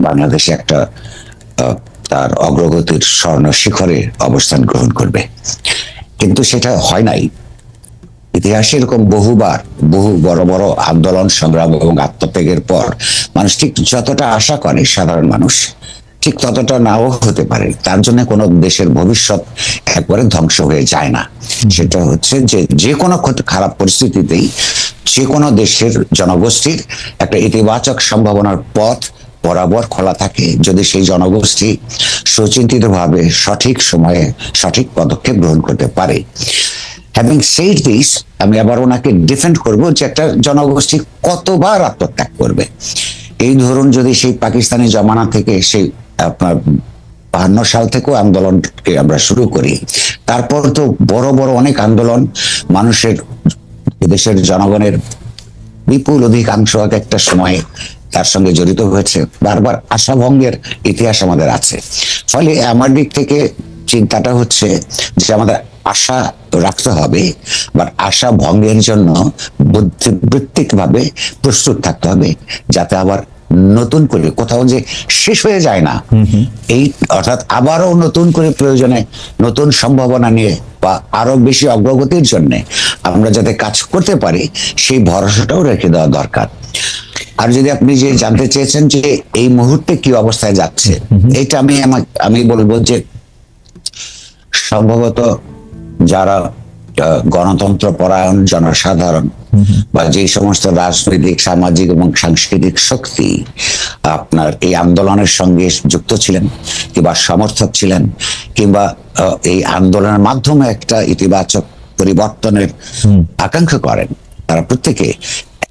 বাংলাদেশ একটা তার অগ্রগতির স্বর্ণ শিখরে অবস্থান গ্রহণ করবে। কিন্তু সেটা হয় নাই। ইতিহাসে এরকম বহুবার বহু বড় বড় আন্দোলন সংগ্রাম এবং আত্মত্যাগের পর মানুষ ঠিক যতটা আশা করে সাধারণ মানুষ ঠিক ততটা নাও হতে পারে। তার জন্য কোনো দেশের ভবিষ্যৎ একবারে ধ্বংস হয়ে যায় না। সেটা হচ্ছে যে যে কোনো খারাপ পরিস্থিতিতেই যে কোনো দেশের জনগোষ্ঠীর একটা ইতিবাচক সম্ভাবনার পথ বরাবর খোলা থাকে। যদি সেই জনগোষ্ঠী সুচিন্তিতভাবে সঠিক সময়ে সঠিক পদক্ষেপ গ্রহণ করতে পারে। হ্যাভিং সেইড দিস আমি আবার ওনাকে ডিফেন্ড করব যে একটা জনগোষ্ঠী কতবার আত্মত্যাগ করবে। এই ধরুন যদি সেই পাকিস্তানি জমানা থেকে সেই, আপনার বাহান্ন সাল থেকেও আন্দোলনকে আমরা শুরু করি, তারপর তো বড় বড় অনেক আন্দোলন, মানুষের, দেশের জনগণের বিপুল অধিকাংশ এক একটা সময়ে তার সঙ্গে জড়িত হয়েছে। বারবার আশাভঙ্গের ইতিহাস আমাদের আছে। ফলে আমার দিক থেকে চিন্তাটা হচ্ছে যে আমাদের আশা রাখতে হবে বা আশা ভঙ্গের জন্য বুদ্ধিবৃত্তিক ভাবে প্রস্তুত থাকতে হবে যাতে আবার নতুন করে কোথাও যে শেষ হয়ে যায় না এই অর্থাৎ আবারও নতুন করে প্রয়োজনে নতুন সম্ভাবনা নিয়ে বা আরও বেশি অগ্রগতির জন্য আমরা যাতে কাজ করতে পারি সেই ভরসাটাও রেখে দেওয়া দরকার। আর যদি আপনি যে জানতে চেয়েছেন যে এই মুহূর্তে কি অবস্থায় যাচ্ছে এটা আমি আমা- আমি বলব যে সম্ভবত যারা গণতন্ত্র পরায়ণ জনসাধারণ বা যে সমস্ত রাজনৈতিক সামাজিক এবং সাংস্কৃতিক শক্তি আপনার এই আন্দোলনের সঙ্গে যুক্ত ছিলেন কিংবা সমর্থক ছিলেন কিংবা এই আন্দোলনের মাধ্যমে একটা ইতিবাচক পরিবর্তনের আকাঙ্ক্ষা করেন তারা প্রত্যেকে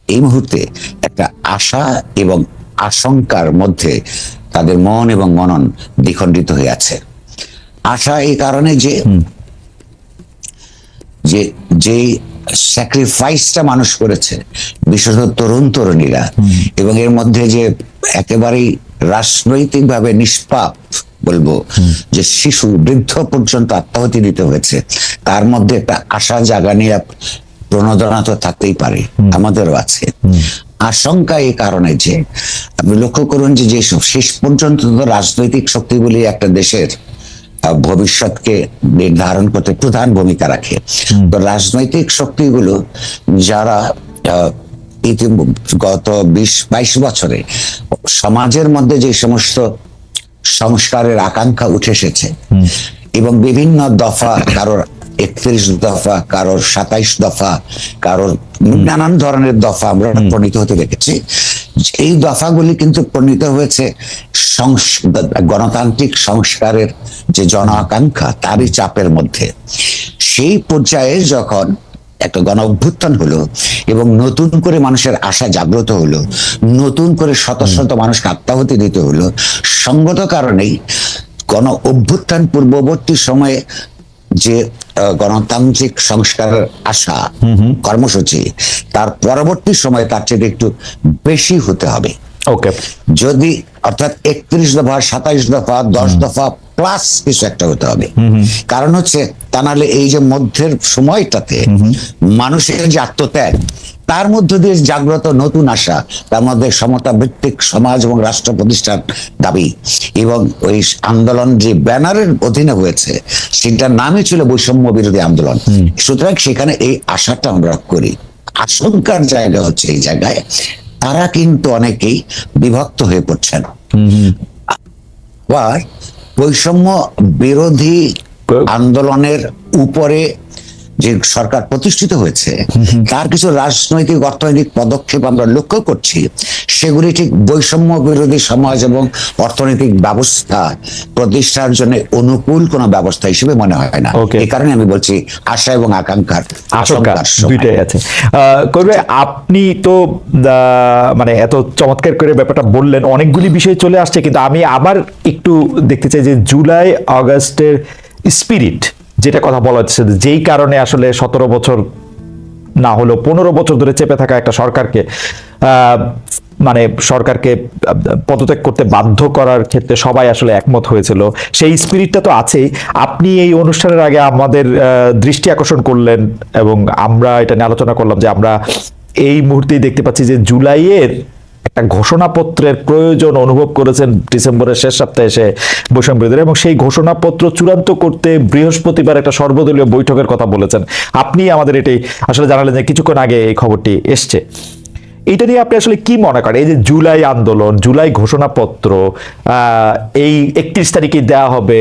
এই মুহূর্তে একটা আশা এবং আশঙ্কার মধ্যে তাদের মন এবং মনন দ্বিখণ্ডিত হয়ে আছে। আশা এই কারণে যে যে যে স্যাক্রিফাইসটা মানুষ করেছে বিশেষত তরুণ তরুণীরা এবং এর মধ্যে যে একেবারেই রাজনৈতিকভাবে নিষ্পাপ বলব যে শিশু বৃদ্ধ পর্যন্ত আত্মাহুতি দিতে হয়েছে তার মধ্যে একটা আশা জাগানি প্রণোদনা তো থাকতেই পারে আমাদেরও আছে। আশঙ্কা এই কারণে যে আপনি লক্ষ্য করুন যে যেসব শেষ পর্যন্ত তো রাজনৈতিক শক্তিগুলি একটা দেশের ভবিষ্যৎকে নির্ধারণ করতে প্রধান ভূমিকা রাখে। তো রাজনৈতিক শক্তিগুলো যারা গত বিশ বাইশ বছরে সমাজের মধ্যে যে সমস্ত সংস্কারের আকাঙ্ক্ষা উঠে এসেছে এবং বিভিন্ন দফা কারোর একত্রিশ দফা কারোর সাতাইশ দফা কারোর নানান ধরনের দফা আমরা প্রণীত হতে দেখেছি। এই দফাগুলি কিন্তু প্রণীত হয়েছে গণতান্ত্রিক সংস্কারের যে জন আকাঙ্ক্ষা তারই চাপের মধ্যে। সেই পর্যায়ে যখন একটা গণ অভ্যুত্থান হলো এবং নতুন করে মানুষের আশা জাগ্রত হলো নতুন করে শত শত মানুষকে আত্মাহতি দিতে হলো সঙ্গত কারণেই গণ অভ্যুত্থান পূর্ববর্তী সময়ে যে গণতান্ত্রিক সংস্কারের আশা কর্মসূচি তার পরবর্তী সময়ে তার চেয়ে একটু বেশি হতে হবে। ওকে যদি অর্থাৎ একত্রিশ দফা সাতাইশ দফা দশ দফা প্লাস কিছু একটা হতে হবে। কারণ হচ্ছে তা নাহলে এই যে মধ্যের সময়টাতে মানুষের যে আত্মত্যাগ তার মধ্য দিয়ে জাগ্রত নতুন আশা তার মধ্যে সমতা ভিত্তিক সমাজ এবং রাষ্ট্র প্রতিষ্ঠার দাবি এবং ওই আন্দোলন যে ব্যানারের অধীনে হয়েছে সেটার নামই ছিল বৈষম্য বিরোধী আন্দোলন। সুতরাং সেখানে এই আশাটা আমরা করি। আশঙ্কার জায়গা হচ্ছে এই জায়গায় তারা কিন্তু অনেকেই বিভক্ত হয়ে পড়ছেন। আবার বৈষম্য বিরোধী আন্দোলনের উপরে যে সরকার প্রতিষ্ঠিত হয়েছে তার কিছু রাজনৈতিক অর্থনৈতিক পদক্ষেপ আমরা লক্ষ্য করছি সেগুলি ঠিক বৈষম্য বিরোধী সমাজ এবং অর্থনৈতিক ব্যবস্থা প্রতিষ্ঠার জন্য অনুকূল কোনো ব্যবস্থা হিসেবে মনে হয় না. এই কারণে আমি বলছি আশা এবং আকাঙ্ক্ষার আশঙ্কা আশঙ্কার দুইটাই আছে। করবে আপনি তো আহ, মানে এত চমৎকার করে ব্যাপারটা বললেন অনেকগুলি বিষয় চলে আসছে কিন্তু আমি আবার একটু দেখতে চাই যে জুলাই আগস্টের স্পিরিট যেটা কথা বলা হচ্ছে যেই কারণে আসলে সতেরো বছর না হলেও পনেরো বছর ধরে চেপে থাকা একটা সরকারকে মানে সরকারকে পদত্যাগ করতে বাধ্য করার ক্ষেত্রে সবাই আসলে একমত হয়েছিল। সেই স্পিরিটটা তো আছেই। আপনি এই অনুষ্ঠানের আগে আমাদের দৃষ্টি আকর্ষণ করলেন এবং আমরা এটা নিয়ে আলোচনা করলাম যে আমরা এই মুহূর্তেই দেখতে পাচ্ছি যে জুলাইয়ের একটা ঘোষণাপত্রের প্রয়োজন অনুভব করেছেন ডিসেম্বরের শেষ সপ্তাহে এসে বৈষম্য বিরোধীরা এবং সেই ঘোষণাপত্র চূড়ান্ত করতে বৃহস্পতিবার একটা সর্বদলীয় বৈঠকের কথা বলেছেন। আপনি আমাদের এটি আসলে জানালেন যে কিছুক্ষণ আগে এই খবরটি এসছে। এটা নিয়ে আপনি আসলে কি মনে করেন? এই যে জুলাই আন্দোলন, জুলাই ঘোষণাপত্র এই একত্রিশ তারিখে দেওয়া হবে,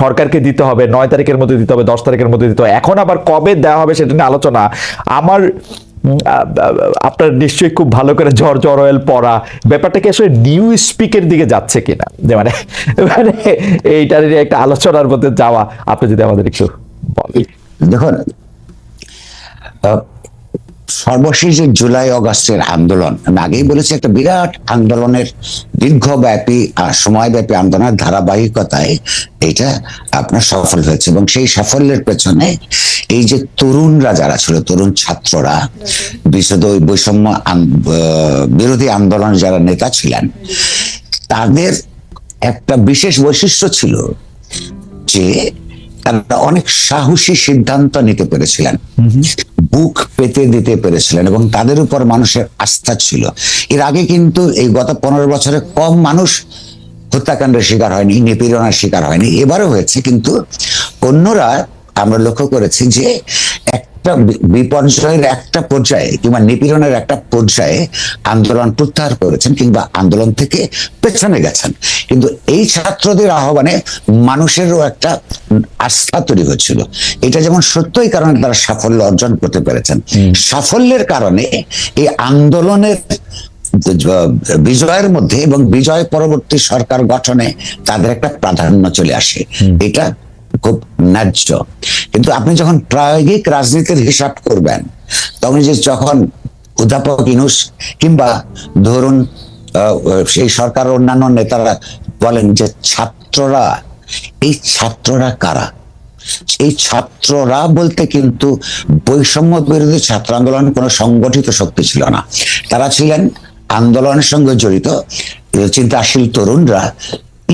সরকারকে দিতে হবে, নয় তারিখের মধ্যে দিতে হবে, দশ তারিখের মধ্যে দিতে হবে, এখন আবার কবে দেওয়া হবে সেটা নিয়ে আলোচনা। আমার আপনার নিশ্চয়ই খুব ভালো করে জ্বর জ্বর অয়েল পড়া। ব্যাপারটা কি আসলে নিউ স্পিকের দিকে যাচ্ছে কিনা? যে মানে মানে এইটার নিয়ে একটা আলোচনার মধ্যে যাওয়া আপনি যদি আমাদের একটু বলেন। দেখুন সর্বশেষ যে জুলাই অগাস্টের আন্দোলন, আমি আগেই বলেছি একটা বিরাট আন্দোলনের দীর্ঘব্যাপী সময়ব্যাপী আন্দোলনের ধারাবাহিকতায় এটা আপনার সফল হয়েছে এবং সেই সাফল্যের পেছনে এই যে তরুণরা যারা ছিল, তরুণ ছাত্ররা বিশেষত ওই বৈষম্য বিরোধী আন্দোলন যারা নেতা ছিলেন, তাদের একটা বিশেষ বৈশিষ্ট্য ছিল যে তারা অনেক সাহসী সিদ্ধান্ত নিতে পেরেছিলেন। বুক পেতে দিতে পেরেছিলেন এবং তাদের উপর মানুষের আস্থা ছিল। এর আগে কিন্তু এই গত পনেরো বছরে কম মানুষ হত্যাকাণ্ডের শিকার হয়নি, নিপীড়নের শিকার হয়নি। এবারও হয়েছে, কিন্তু অন্যরা আমরা লক্ষ্য করেছি যে একটা বিপর্যয়ের একটা পর্যায়ে কিংবা নিপীড়নের একটা পর্যায়ে আন্দোলন প্রত্যাহার করেছেন কিংবা আন্দোলন থেকে পেছনে গেছেন। কিন্তু এই ছাত্রদের আহ্বানে মানুষেরও একটা আস্থা তৈরি হচ্ছিল। এটা যেমন সত্যই কারণে তারা সাফল্য অর্জন করতে পেরেছেন। সাফল্যের কারণে এই আন্দোলনের বিজয়ের মধ্যে এবং বিজয় পরবর্তী সরকার গঠনে তাদের একটা প্রাধান্য চলে আসে। এটা খুব ন্যায্য। কিন্তু আপনি যখন প্রায়োগিক রাজনীতির হিসাব করবেন, তখন যে যখন অধ্যাপক ইনুস কিংবা ধরুন সেই সরকার অন্যান্য নেতারা বলেন যে ছাত্ররা, এই ছাত্ররা কারা? এই ছাত্ররা বলতে কিন্তু বৈষম্য বিরোধী ছাত্র আন্দোলন কোনো সংগঠিত শক্তি ছিল না। তারা ছিলেন আন্দোলনের সঙ্গে জড়িত। চিন্তাশীল তরুণরা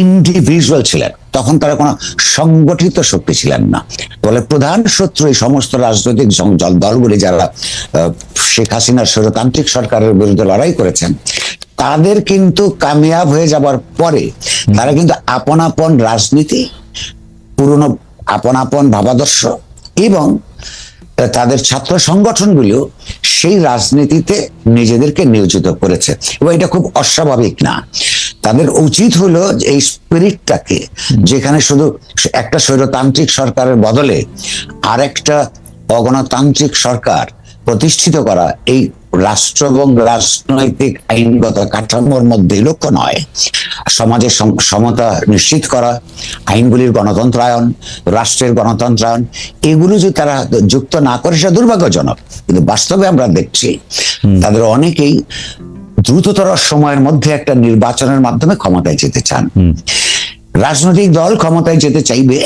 ইন্ডিভিজুয়াল ছিলেন। তখন তারা কোনো সংগঠিত শক্তি ছিলেন না। বলে প্রধান শত্রু এই সমস্ত রাজনৈতিক দলগুলি যারা শেখ হাসিনার স্বৈরতান্ত্রিক সরকারের বিরুদ্ধে লড়াই করেছেন, তাদের কিন্তু কামিয়াব হয়ে যাবার পরে তারা কিন্তু আপন আপন রাজনীতি, পুরনো আপন আপন ভাবাদর্শ এবং তাদের ছাত্র সংগঠনগুলিও সেই রাজনীতিতে নিজেদেরকে নিয়োজিত করেছে। এবং এটা খুব অস্বাভাবিক না। তাদের উচিত হলো এই স্পিরিটটাকে যেখানে শুধু একটা স্বৈরতান্ত্রিক সরকারের বদলে আরেকটা অগণতান্ত্রিক সরকার প্রতিষ্ঠিত করা এই রাষ্ট্র এবং রাজনৈতিক আইনগত কাঠামোর মধ্যে লক্ষ্য নয়। সমাজের সমতা নিশ্চিত করা আইনগুলির গণতন্ত্রায়ন রাষ্ট্রের গণতন্ত্রায়ন এগুলো যদি তারা যুক্ত না করে সেটা দুর্ভাগ্যজনক। কিন্তু বাস্তবে আমরা দেখছি তাদের অনেকেই দ্রুততর সময়ের মধ্যে একটা নির্বাচনের মাধ্যমে ক্ষমতায় যেতে চান। রাজনৈতিক দল ক্ষমতায় যেতে চাইবে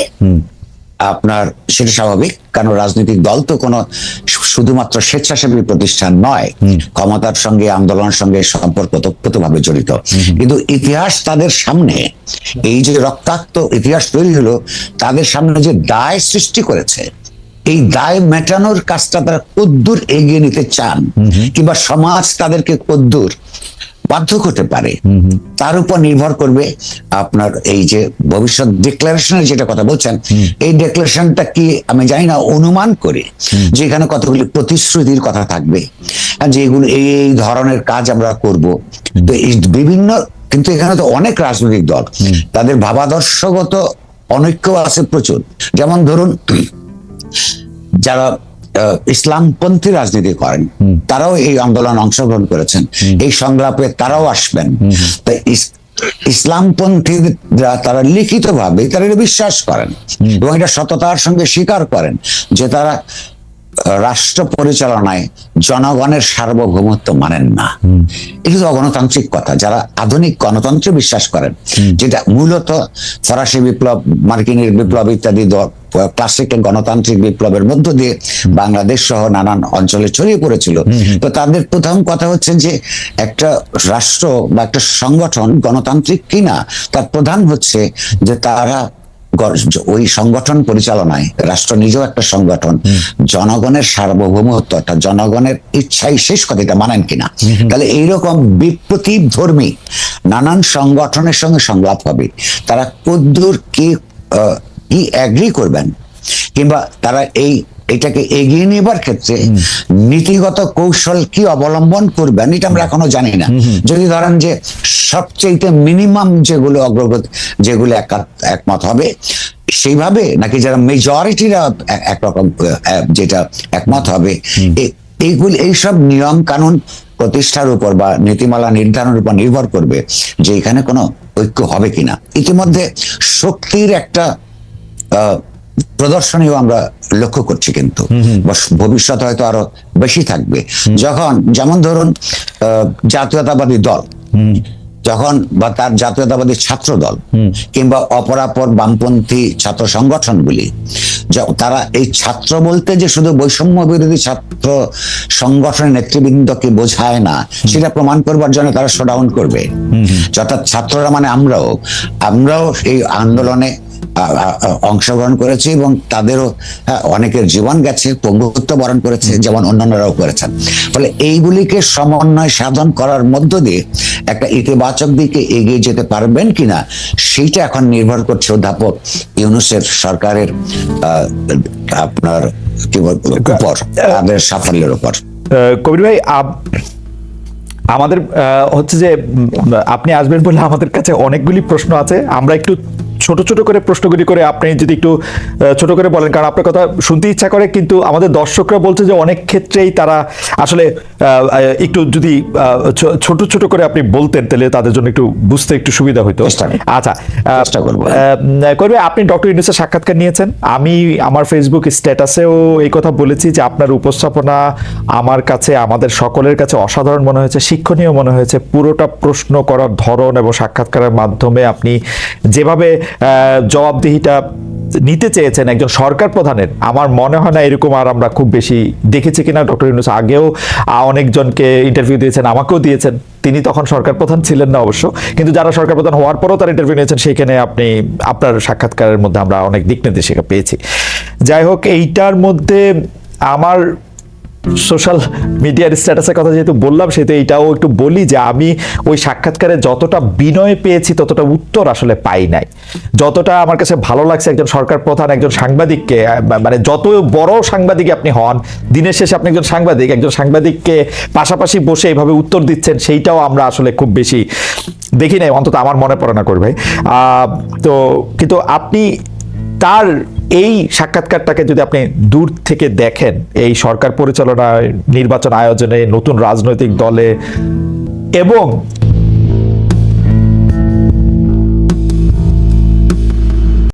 আপনার সেটা স্বাভাবিক কারণ রাজনৈতিক দল তো কোনো শুধুমাত্র স্বেচ্ছাসেবী প্রতিষ্ঠান নয়। ক্ষমতার সঙ্গে আন্দোলনের সঙ্গে সম্পর্ক ভাবে জড়িত। কিন্তু ইতিহাস তাদের সামনে এই যে রক্তাক্ত ইতিহাস তৈরি হলো তাদের সামনে যে দায় সৃষ্টি করেছে এই দায় মেটানোর কাজটা তারা কদ্দূর এগিয়ে নিতে চান। কিংবা সমাজ তাদেরকে কদ্দূর বাধ্য করতে পারে। তার উপর নির্ভর করবে আপনার এই যে ভবিষ্যৎ ডিক্লারেশনের যেটা কথা বলছেন এই ডিক্লারেশনটা কি আমি জানি না অনুমান করে যে এখানে কতগুলি প্রতিশ্রুতির কথা থাকবে। আর যে এগুলো এই এই ধরনের কাজ আমরা করব। তো এই বিভিন্ন কিন্তু এখানে তো অনেক রাজনৈতিক দল। তাদের ভাবাদর্শগত অনৈক্য আছে প্রচুর। যেমন ধরুন যারা ইসলামপন্থী রাজনীতি করেন তারাও এই আন্দোলন অংশগ্রহণ করেছেন। এই সংলাপে তারাও আসবেন। তো ইস- ইসলামপন্থীরা তারা লিখিত ভাবে তারা এটা বিশ্বাস করেন এবং এটা সততার সঙ্গে স্বীকার করেন যে তারা রাষ্ট্র পরিচালনায় জনগণের সার্বভৌমত্ব মানেন না। এটা তো গণতান্ত্রিক কথা। যারা আধুনিক গণতন্ত্রে বিশ্বাস করেন যেটা মূলত ফরাসি বিপ্লব মার্কিনের বিপ্লব ইত্যাদি ক্লাসিক্যাল গণতান্ত্রিক বিপ্লবের মধ্য দিয়ে বাংলাদেশ সহ নানান অঞ্চলে ছড়িয়ে পড়েছিল। তো তাদের প্রথম কথা হচ্ছে যে একটা রাষ্ট্র বা একটা সংগঠন গণতান্ত্রিক কিনা তার প্রধান হচ্ছে যে তারা ওই সংগঠন পরিচালনায় রাষ্ট্র নিজেও একটা সংগঠন জনগণের সার্বভৌমত্ব অর্থাৎ জনগণের ইচ্ছাই শেষ কথা এটা মানেন কিনা? তাহলে এইরকম বিপ্রতীপ ধর্মী নানান সংগঠনের সঙ্গে সংলাপ হবে। তারা কদ্দূর কি কি অ্যাগ্রি করবেন? কিংবা তারা এই এটাকে এগিয়ে নেবার ক্ষেত্রে নীতিগত কৌশল কি অবলম্বন করবেন এটা আমরা এখনও জানি না। যদি ধরেন যে সবচেয়ে মিনিমাম যেগুলো অগ্রগতি যেগুলো একা- একমত হবে সেইভাবে নাকি যারা মেজরিটিরা একরকম যেটা একমত হবে এইগুলি এইসব নিয়ম কানুন প্রতিষ্ঠার উপর বা নীতিমালা নির্ধারণের উপর নির্ভর করবে যে এখানে কোনো ঐক্য হবে কিনা। ইতিমধ্যে শক্তির একটা আহ, প্রদর্শনীও আমরা লক্ষ্য করছি কিন্তু ভবিষ্যতে হয়তো আরও বেশি থাকবে। যখন যেমন ধরুন আহ, জাতীয়তাবাদী দল যখন বা তার জাতীয়তাবাদী ছাত্র দল কিংবা অপরাপর বামপন্থী ছাত্র সংগঠনগুলি তারা এই ছাত্র বলতে যে শুধু বৈষম্য বিরোধী ছাত্র সংগঠনের নেতৃবৃন্দকে বোঝায় না সেটা প্রমাণ করবার জন্য তারা শোডাউন করবে। অর্থাৎ ছাত্ররা মানে আমরাও আমরাও এই আন্দোলনে অংশগ্রহণ করেছে এবং তাদেরও হ্যাঁ, অনেকের জীবন গেছে পঙ্গুত্ব বরণ করেছে যেমন অন্যান্যরাও করেছেন। ফলে এইগুলিকে সমন্বয় সাধন করার মধ্য দিয়ে একটা ইতিবাচক দিকে এগিয়ে যেতে পারবেন কিনা সেইটা এখন নির্ভর করছে অধ্যাপক ইউনুসের সরকারের আপনার কি উপর তাদের সাফল্যের উপর। কবির ভাই আমাদের হচ্ছে যে আপনি আসবেন বলে আমাদের কাছে অনেকগুলি প্রশ্ন আছে আমরা একটু ছোট ছোট করে প্রশ্নগুলি করে আপনি যদি একটু ছোট করে বলেন, কারণ আপনার কথা শুনতে ইচ্ছা করে, কিন্তু আমাদের দর্শকরা বলছে যে অনেক ক্ষেত্রেই তারা আসলে একটু যদি ছোট ছোট করে আপনি বলতেন তাহলে তাদের জন্য একটু বুঝতে একটু সুবিধা হতো আচ্ছা করবে। আপনি ডক্টর ইউনুসের সাক্ষাৎকার নিয়েছেন। আমি আমার ফেসবুক স্ট্যাটাসেও এই কথা বলেছি যে আপনার উপস্থাপনা আমার কাছে আমাদের সকলের কাছে অসাধারণ মনে হয়েছে শিক্ষণীয় মনে হয়েছে। পুরোটা প্রশ্ন করার ধরন এবং সাক্ষাৎকারের মাধ্যমে আপনি যেভাবে জবাবদিহিটা নিতে চেয়েছেন একজন সরকার প্রধানের। আমার মনে হয় না এরকম আর আমরা খুব বেশি দেখেছি কিনা। ডক্টর ইউনুস আগেও অনেকজনকে ইন্টারভিউ দিয়েছেন, আমাকেও দিয়েছেন। তিনি তখন সরকার প্রধান ছিলেন না অবশ্য। কিন্তু যারা সরকার প্রধান হওয়ার পরও তার ইন্টারভিউ নিয়েছেন, সেখানে আপনি, আপনার সাক্ষাৎকারের মধ্যে আমরা অনেক দিক নির্দেশিকা পেয়েছি। যাই হোক, এইটার মধ্যে আমার সোশ্যাল মিডিয়ার স্ট্যাটাসের কথা যেহেতু বললাম, সেহেতু এইটাও একটু বলি যে আমি ওই সাক্ষাৎকারে যতটা বিনয় পেয়েছি, ততটা উত্তর আসলে পাই নাই। যতটা আমার কাছে ভালো লাগছে একজন সরকার প্রধান, একজন সাংবাদিককে মানে যত বড় সাংবাদিক আপনি হন, দিনের শেষে আপনি একজন সাংবাদিক, একজন সাংবাদিককে পাশাপাশি বসে এইভাবে উত্তর দিচ্ছেন, সেইটাও আমরা আসলে খুব বেশি দেখি নাই, অন্তত আমার মনে পড়ে না করবে তো কিন্তু আপনি তার এই সাক্ষাৎকারটাকে যদি আপনি দূর থেকে দেখেন, এই সরকার পরিচালনায়, নির্বাচন আয়োজনে, নতুন রাজনৈতিক দলে, এবং